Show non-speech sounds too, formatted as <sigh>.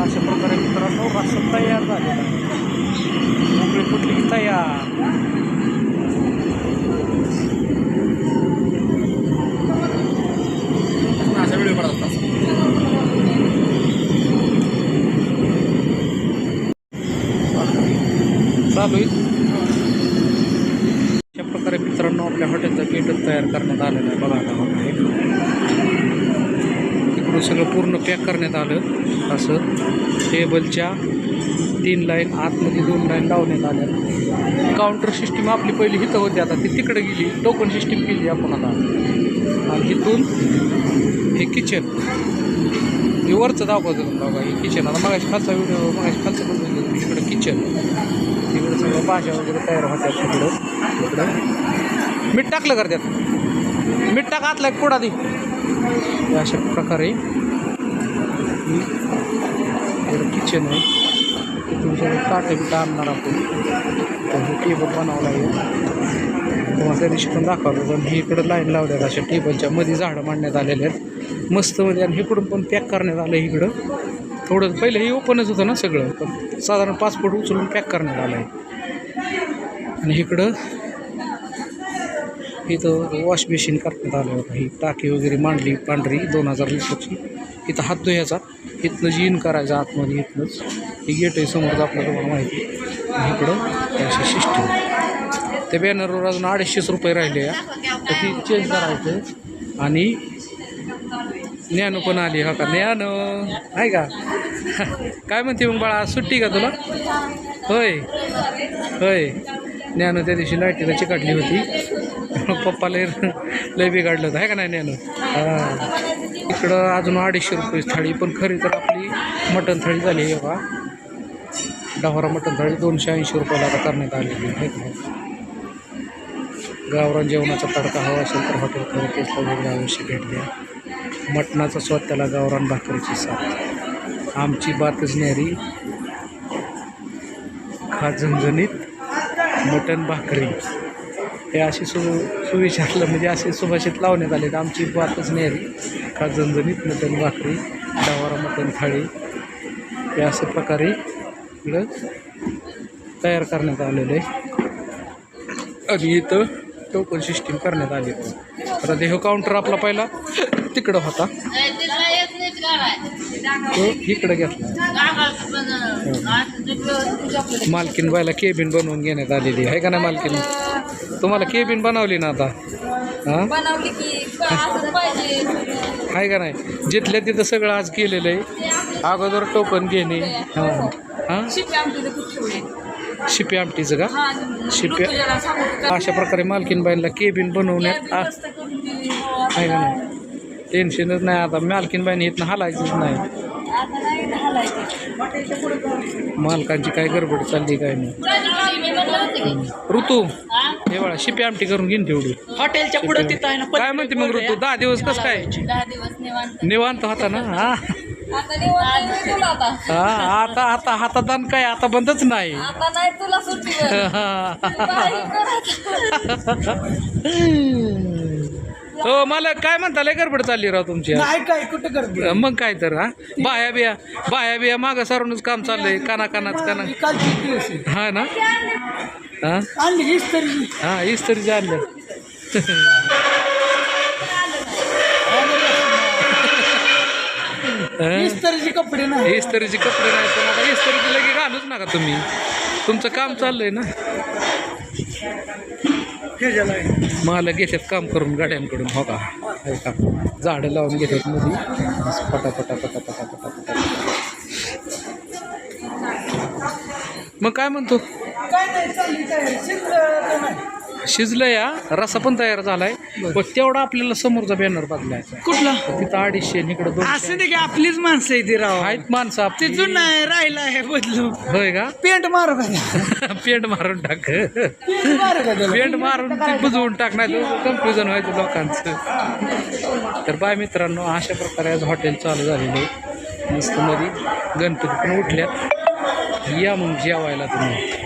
अशा प्रकारे मित्रांनो रस्ता तयार झालेला आहे मोकळी फुटली की तयार? अशा व्हिडिओ बनवतात चालू आहे. अशा प्रकारे मित्रांनो आपल्या हॉटेलचा गेटच तयार करण्यात आलेला आहे. बघा आता बघा. हे. तिकडून सगळं पूर्ण पॅक करण्यात आलं. असं टेबलच्या तीन लाईन आतमध्ये दोन लाईन लावण्यात आल्या. काउंटर सिस्टीम आपली पहिली इथं होती. आता ती तिकडे गेली. टोकन सिस्टीम केली आपण आता. आणि इथून हे किचन हे वरचं दाखवतो तुम्हाला बघा. हे किचन आता मगाशी खालचा व्हिडिओ मगाशी खालचं बघितलं इकडं किचन तिकडं सगळं भाज्या वगैरे तयार होतात तिकडं. तिकडं मीठ टाकलं कर त्यात? मीठ टाक आतला एक पुडा दे. अशा प्रकारे ही किचन आहे. तुमच्याकडे सगळं ताटं आणणार आपण तर हे टेबल बनवलं आहे. तुम्हाला त्या दिवशी पण दाखवलं पण हे इकडं लाईन लावल्यात अशा टेबलच्या मध्ये झाडं मांडण्यात आलेले आहेत. मस्त मध्ये आणि इकडून पण पॅक करण्यात आलं आहे इकडं. थोडं पहिलं हे ओपनच होतं ना सगळं पण साधारण पाच फूट उचलून पॅक करण्यात आलं आहे. आणि इकडं इथं वॉश बेसिन करण्यात आलं होतं. ही टाकी वगैरे मांडली पांढरी दोन हजार लिटरची. इथं हात धुयाचा इथनं जी इन करायचं आतमध्ये इथनंच ही गेट आहे समोरचं आपल्याला तुम्हाला माहिती आहे. इकडं ही अशी सिस्टीम त्या बॅनरवर अजून अडीचशेच रुपये राहिले आहे. तर ती चेंज करायचं. आणि ज्ञानो पण आली. हा का? ज्ञानू आहे का? <laughs> काय म्हणते मग बाळा? सुट्टी का तुला? होय. होय. ज्ञानो त्या दिवशी लाईटीला चिकाटली होती. <laughs> पप्पा लय बिघाडलं होतं आहे का नाही ज्ञानू हां. इकडं अजून अडीचशे रुपये थाळी पण खरी तर आपली मटण थाळी झाली आहे बघा डहारा मटण थाळी दोनशे ऐंशी रुपयाला आता करण्यात आलेली आहे का गावरान जेवणाचा तडका हवा असेल तर हॉटेल खरं केसला वेगळ्या अवश्य भेट द्या मटणाचा स्वाद त्याला गावरान भाकरीची साथ. आमची बातच न्यारी खा झणझणीत मटण भाकरी. हे असे सु सुविचारलं म्हणजे असे सुभाषित लावण्यात आले आमची बातच न्यारी का झणझणीत मटण भाकरी डावारा मटण थाळी हे अशा प्रकारे इकडं तयार करण्यात आलेलं आहे आणि इथं टोकन सिस्टीम करण्यात आली. आता देह काउंटर आपला पहिला तिकडं होता. तो इकडं घेतला. मालकीन बायला केबिन बनवून घेण्यात आलेली आहे का नाही मालकीन? तुम्हाला केबिन बनवली ना आता? हां? बनवली की असं पाहिजे? आहे का नाही? जिथल्या तिथं सगळं आज केलेलं आहे. अगोदर टोकन घेणे. हां हां. शिपे खूप ठेवले शिपे आमटीचं का? हा शिप्या- ऋतुजाला सांगू का? अशा प्रकारे मालकीन बाईला केबिन बनवण्यात आ- करून दिली. हो, आहे का नाही? टेन्शनच नाही आता. मालकीन बाईने इथनं हालायचंच नाही. आता नाही घालायचं. मालकांची काय गडबड चालली काय नाही. मी म्हणलं होते की, ऋतू. हा? हे बघा शिपी आमटी करून घेईन तेवढी. हॉटेलच्या पुढे तिथं आहे ना काय म्हणते मग ऋतू? दहा दिवस कसं काय? दहा दिवस निवांत. निवांत होता ना? हा. आता निवांत नाही तुला आता हा आता आता हातादान काय आता बंदच नाही. आता तुला. <laughs> हो. मला काय म्हणता लय गडबड चालली राव तुमची. नाही काय कुठं करते मग काय तर हा? बाया बिया बाया बिया मागं सारूनच काम चाललंय काना कानाच काना. हा ना? हा? आणली हीच तरी. हा हीच तरी आणलं <laughs> हीच तरीचे कपडे नाही. इस्त्रीचे कपडे नाही पण आता इस्त्रीचे लगे घालूच नका तुम्ही. तुमचं काम चाललंय ना. मला घेतात काम करून गाड्यांकडून हो का? हे का? झाडं लावून घेतात मध्ये. असं पटा पटा पटा पटा पटा पटा मग काय म्हणतो? काय नाही चालली शिजलं या रसा पण तयार झालाय. पण तेवढा आपल्याला समोरचा बॅनर बदलायचा. कुठला? तिथं अडीचशे दोनशे. असं नाही की आपलीच माणसं आहे ती राव. आहेत माणसं ते आपली जुनं आहे राहिलं आहे बदलू होय का? पेंट मारू का <laughs> पेंट मारून टाक. पेंट मारू का त्याला? पेंट मारून ते बुजवून टाक नाही कन्फ्युजन व्हायचं लोकांचं. तर बाय मित्रांनो अशा प्रकारे आज हॉटेल चालू झालेलं आहे. मस्त मध्ये. गणपती पण उठल्यात. या मग जेवायला तुम्ही.